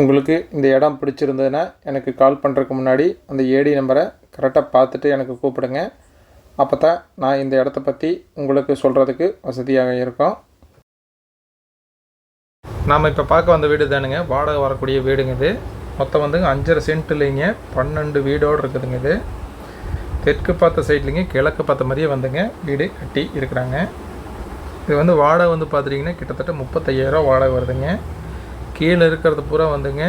உங்களுக்கு இந்த இடம் பிடிச்சிருந்ததுன்னா எனக்கு கால் பண்ணுறதுக்கு முன்னாடி அந்த ஏடி நம்பரை கரெக்டாக பார்த்துட்டு எனக்கு கூப்பிடுங்க. அப்போ தான் நான் இந்த இடத்த பற்றி உங்களுக்கு சொல்கிறதுக்கு வசதியாக இருக்கும். நாம் இப்போ பார்க்க வந்த வீடு தானுங்க. வாடகை வரக்கூடிய வீடுங்க இது. மொத்தம் வந்துங்க அஞ்சரை சென்ட்லைங்க பன்னெண்டு வீடோடு இருக்குதுங்க இது. தெற்கு பார்த்த சைட்லிங்க கிழக்கு பார்த்த மாதிரியே வந்துங்க. வீடு கட்டி இருக்கிறாங்க. இது வந்து வாடகை வந்து பார்த்துட்டிங்கன்னா கிட்டத்தட்ட முப்பத்தையாயிரம் வாடகை வருதுங்க. கீழே இருக்கிறது பூரா வந்துங்க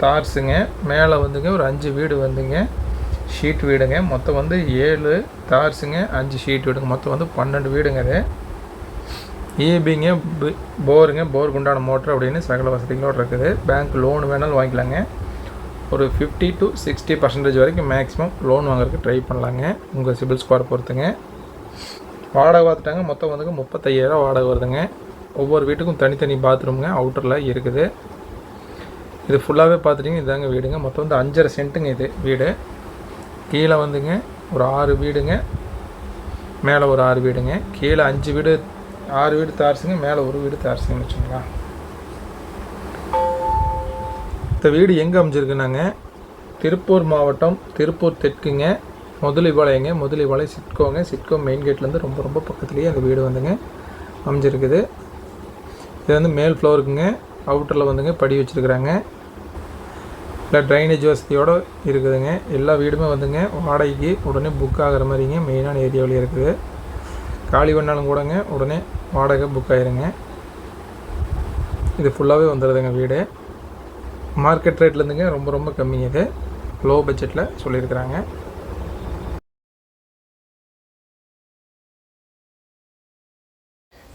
தார்ஸுங்க. மேலே வந்துங்க ஒரு அஞ்சு வீடு வந்துங்க. ஷீட் வீடுங்க. மொத்தம் வந்து ஏழு தார்ஸுங்க அஞ்சு ஷீட் வீடுங்க. மொத்தம் வந்து பன்னெண்டு வீடுங்க அது. ஈபிங்க போருங்க. போருக்கு உண்டான மோட்ரு அப்படின்னு சகல வசதிகளோடு இருக்குது. பேங்க் லோன் வேணாலும் வாங்கிக்கலாங்க. ஒரு ஃபிஃப்டி டு சிக்ஸ்டி பர்சன்டேஜ் வரைக்கும் மேக்ஸிமம் லோன் வாங்குறதுக்கு ட்ரை பண்ணலாங்க. உங்கள் சிபில் ஸ்கோர் பொறுத்துங்க. வாடகை பார்த்துட்டாங்க. மொத்தம் வந்துங்க முப்பத்தையாயிரம் வாடகை வருதுங்க. ஒவ்வொரு வீட்டுக்கும் தனித்தனி பாத்ரூமுங்க அவுட்டரில் இருக்குது. இது ஃபுல்லாகவே பார்த்துட்டிங்க இதாங்க வீடுங்க. மொத்தம் வந்து அஞ்சரை சென்ட்டுங்க இது வீடு. கீழே வந்துங்க ஒரு ஆறு வீடுங்க. மேலே ஒரு ஆறு வீடுங்க. கீழே அஞ்சு வீடு ஆறு வீடு தாரிசுங்க மேலே ஒரு வீடு தாரிசுங்கன்னு வச்சுங்களா இந்த வீடு எங்கே அமைஞ்சிருக்குனாங்க? திருப்பூர் மாவட்டம் திருப்பூர் தெற்குங்க. முதலிபாளையங்க முதலிபாளையம் சிட்கோங்க. சிட்கோ மெயின் கேட்லேருந்து ரொம்ப ரொம்ப பக்கத்துலேயே அந்த வீடு வந்துங்க அமைஞ்சிருக்குது. இது வந்து மேல் ஃப்ளோருக்குங்க அவுட்டரில் வந்துங்க படி வச்சுருக்குறாங்க. இல்லை ட்ரைனேஜ் வசதியோடு இருக்குதுங்க. எல்லா வீடுமே வந்துங்க வாடகைக்கு உடனே புக் ஆகிற மாதிரிங்க மெயினான ஏரியாவில் இருக்குது. காலி பண்ணாலும் கூடங்க உடனே வாடகை புக் ஆயிருங்க. இது ஃபுல்லாகவே வந்துடுதுங்க வீடு. மார்க்கெட் ரேட்லேருந்துங்க ரொம்ப ரொம்ப கம்மி இது. லோ பட்ஜெட்டில் சொல்லியிருக்கிறாங்க.